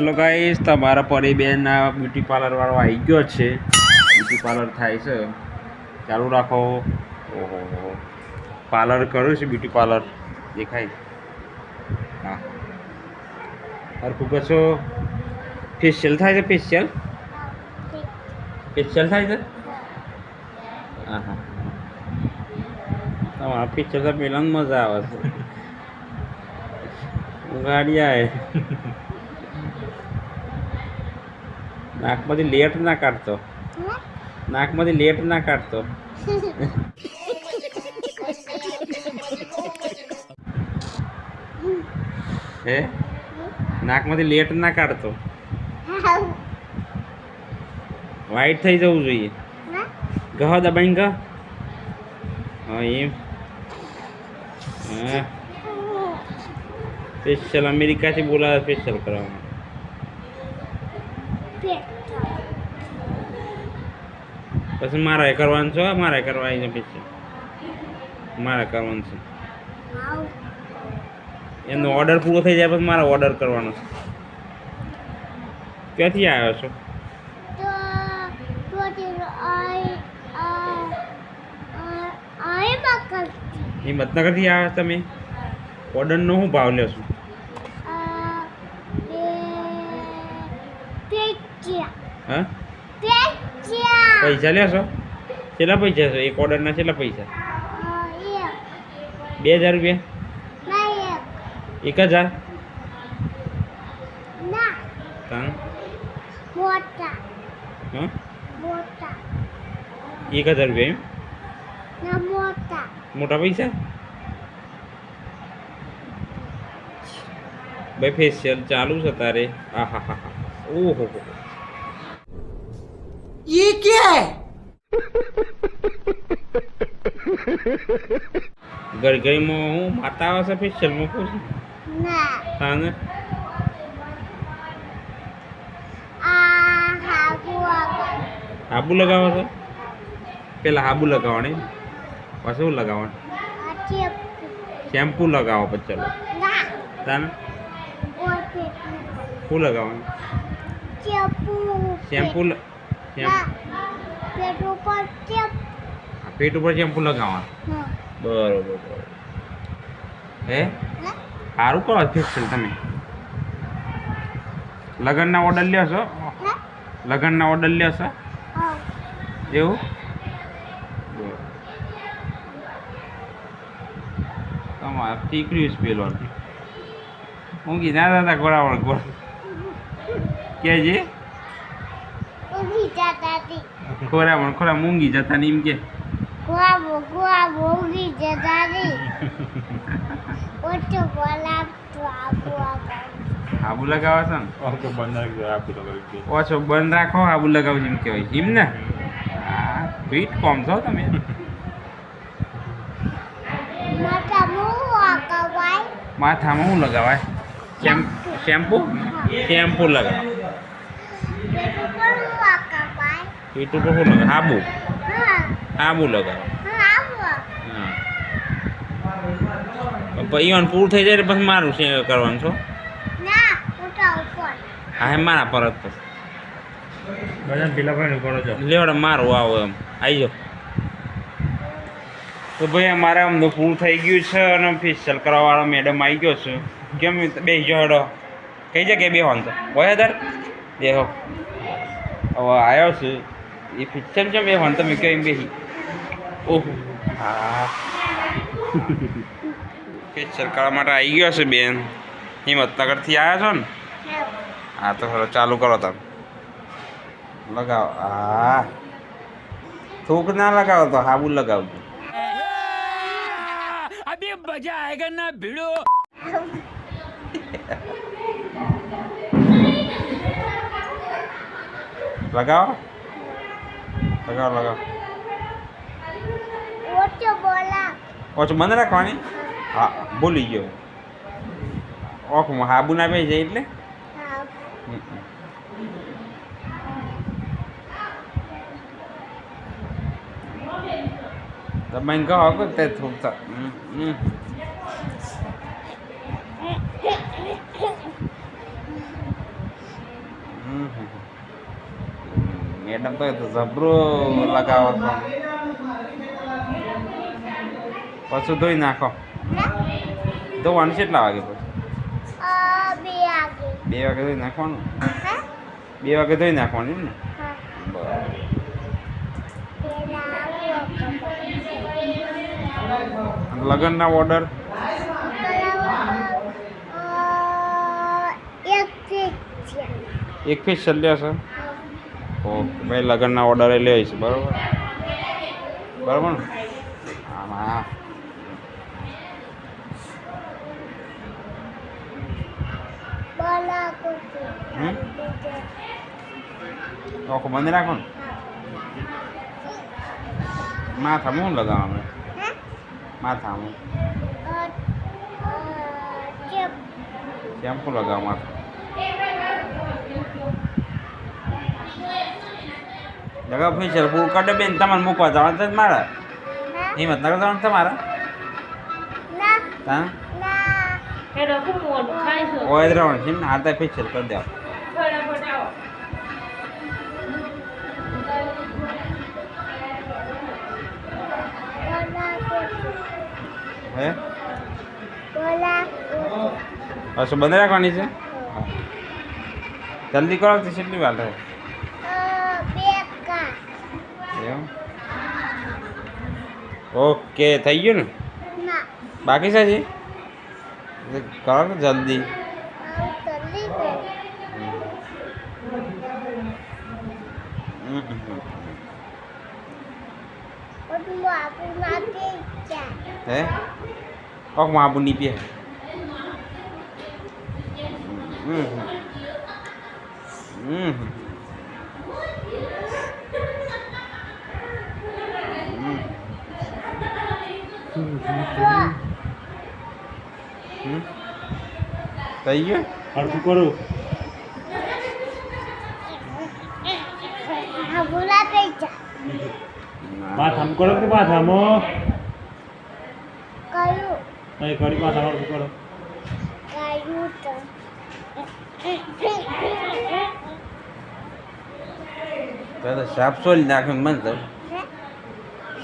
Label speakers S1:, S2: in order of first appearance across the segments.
S1: Hello guys તમારા પરિબેનના beauty પાર્લરવાળો આવી ગયો છે. બ્યુટી પાર્લર થાય છે. ચાલુ રાખો. ઓહો પાર્લર કર્યું છે બ્યુટી પાર્લર દેખાય. હા. હરખું કશો ફેશિયલ થાય છે ફેશિયલ ફેશિયલ થાય છે? હા હા તમારા ફેશિયલ તો પહેલાં મજા આવે છે. ગાડી આવે નાકમાંથી લેટ ના કાઢતો નાકમાંથી લેટ ના કાઢતો હે નાકમાંથી લેટ ના કાઢતો વાઈટ થઈ જવું જોઈએ ગહ દબાઈને ગહ હા એમ હા સ્પેશિયલ અમેરિકાથી બોલાવે સ્પેશિયલ કરવામાં પછી મારે કરવાનું છે મારે કરવા આવીને પછી. મારે કરવાનું છે. એનો ઓર્ડર પૂરો થઈ જાય પછી મારે ઓર્ડર કરવાનો છે. ક્યાંથી આવ્યો છો? હિંમતનગરથી આવ્યા તમે? ઓર્ડરનો શું ભાવ લેશો હા? પૈસા લેશો? કેટલા પૈસા છે? એક ઓર્ડરના કેટલા પૈસા? બે હજાર રૂપિયા? એક હજાર? એક હજાર રૂપિયા એમ?
S2: મોટા
S1: પૈસા? ભાઈ ફેશિયલ ચાલુ છે તારે. આ હા હા હા ઓહો હો.
S3: ઈ કે?
S1: ગરગરીમાં હું માતા આવે છે ફેશિયલ મૂકું છું તાને?
S2: હાબુ
S1: લગાવો છે? પેલા હાબુ લગાવવાની. પછી શું લગાવવાનું? શેમ્પુ. લગાવો પછી ચલો. તાને? શું લગાવવાનું? શેમ્પુ.
S2: પેટ ઉપર ચેપ
S1: પેટ ઉપર ચેમ્પુ લગાવવાનું?
S2: હા.
S1: બરોબર બરોબર. હે? સારું કરો ફેશિયલ તમે. લગ્નના ઓર્ડર લ્યો છો?
S2: ના
S1: લગ્નના ઓર્ડર લ્યો છો? એવું? તમારે ટીકડ્યું છે પેલો હું ના દાદા ગોળાવળ ગોળ. કે જે
S2: ઊભી જતાતી
S1: ખોરામણ ખોરા મૂંગી જતા ને એમ કે.
S2: ગુઆબો ગુઆબો જતા જતાતી ઓછો બોલા તો આબુ
S1: આબુ. લગાવો છો ને? ઓછો બંધ રાખો આબુ લગાવજો એમ કહેવાય. એમ ને? હા ફીટ કોમ છો તમે? માથામાં શું લગાવાય? શેમ શેમ્પુ? શેમ્પુ લગાવો
S2: પેટ ઉપર હું આગળ
S1: તો શું લગાવે? આબુ? આબુ લગાવે.
S2: હા
S1: પછી ઈવન પૂરું થઈ જાય પછી મારું છે કરવાનું છો? હા મારા પછી
S4: પેલા કરો છો.
S1: લેવડે મારું આવો એમ. આવી જાઓ તો ભાઈ અમારે આમ તો પૂરું થઈ ગયું છે અને ફેશિયલ કરવાવાળો મેડમ આવી ગયો છે. કેમ બે જડો કઈ જગ્યાએ બેહવાનું તો હોય દર બેહો. હવે આવ્યો છે. એ પિક્ચર જો મેં વાંધો મૂક્યો એમ બેહી. ઓહો. હા. સરકાર માટે આવી ગયો છે બેન. હિંમતનગરથી આવ્યા છો ને? હા. તો ચલો ચાલુ કરો તમે. લગાવો. હા. થૂક ના લગાવો તો હાબુ લગાવજો.
S4: અભી મજા આયેગા ના ભીડો.
S1: લગાવો. લગાવો લગાવો.
S2: ઓછો બોલા.
S1: ઓછો બંધ રાખવાની? હા ભૂલી ગયો. ઓખ હાબુ ના બે જાય એટલે? હમ. તમે કહો કે તે થોડુંક તો- હમ, జబ్రు છો પછી ધોઈ નાખો ધોવાનું કેટલા વાગે પછી
S2: બે
S1: વાગે ધોઈ નાખવાનું બે વાગે ધોઈ નાખવાનું એમ ને લગ્નના ઓર્ડર
S2: એક ફીટ
S1: પીસ ચાલ્યા છે ઓકે ભાઈ લગ્નના ઓર્ડરે લે છે બરાબર? બરાબર ને? હમ? આખો બંધ રાખો ને. શું લગાવવા
S2: હા ચેપ
S1: શેમ્પુ લગાવો માથા. જગા ફિશર પૂરું કડે બેન તમારે મૂકવા જવાનું છે મારા.
S2: હિંમત
S1: હિંમતનગર જવાનું તમારા?
S2: ના.
S1: હા?
S3: છે
S1: ઓય રહેવાનું છે ને હાથે ફેશિયલ કરી દેવા હે?
S2: બોલા
S1: બસ બંધ રાખવાની છે? જલ્દી કરો કેટલી વાર થાય? ઓકે થઈ ગયું ને
S2: ના
S1: બાકી છે હજી? કરો ને જલ્દી
S2: આમ તલી ગઈ
S1: હમ, હમ, હમ.
S2: પણ આપું નાખી જાય
S1: હે કોકમાં બુની પીએ હમ હમ. હમ થઈ ગયું
S4: હરખું કરું. માથામાં કરો કે માથામાં?
S2: કયું?
S4: અહીં કરી માથા હરખું કરો.
S2: કયું તો?
S1: સાપ સોલી નાખીને મન તો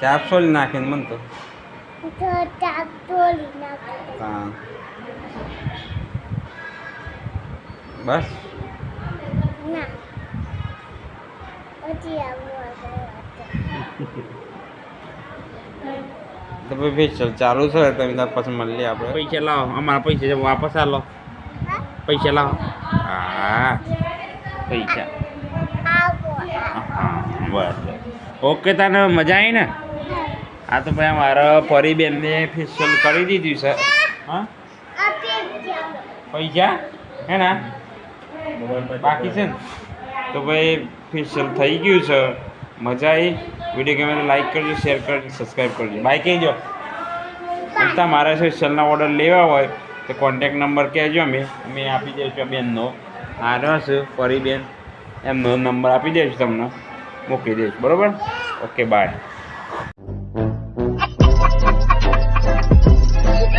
S1: સાપ સોલી નાખીને મન તો
S2: તો
S1: હા. બસ?
S2: ના. પછી આવું
S1: તો ભાઈ ફેશિયલ ચાલુ છે તમે તાર પછી મળીએ આપણે. પૈસા લાવો અમારા પૈસા વાપસ આલો. પૈસા લાવો. હા. પૈસા. હા બસ ઓકે તને મજા આવી ને? આ તો ભાઈ મારા પરીબેનને ફેશિયલ કરી દીધું છે. હા? પૈસા? હે ને? બાકી છે ને? તો ભાઈ ફેશિયલ થઈ ગયું છે. મજા આવી. વીડિયો ગમે તો લાઈક કરજો શેર કરજો સબસ્ક્રાઈબ કરજો. બાય કહેજો. બધા મારા ફેશિયલના ઓર્ડર લેવા હોય, તો કોન્ટેક નંબર કહેજો અમે. અમે આપી દઈશું બેનનો. આ છે છે પરીબેન. એમનો નંબર આપી દઈશું તમને. મૂકી દઈશ. બરાબર? Okay bye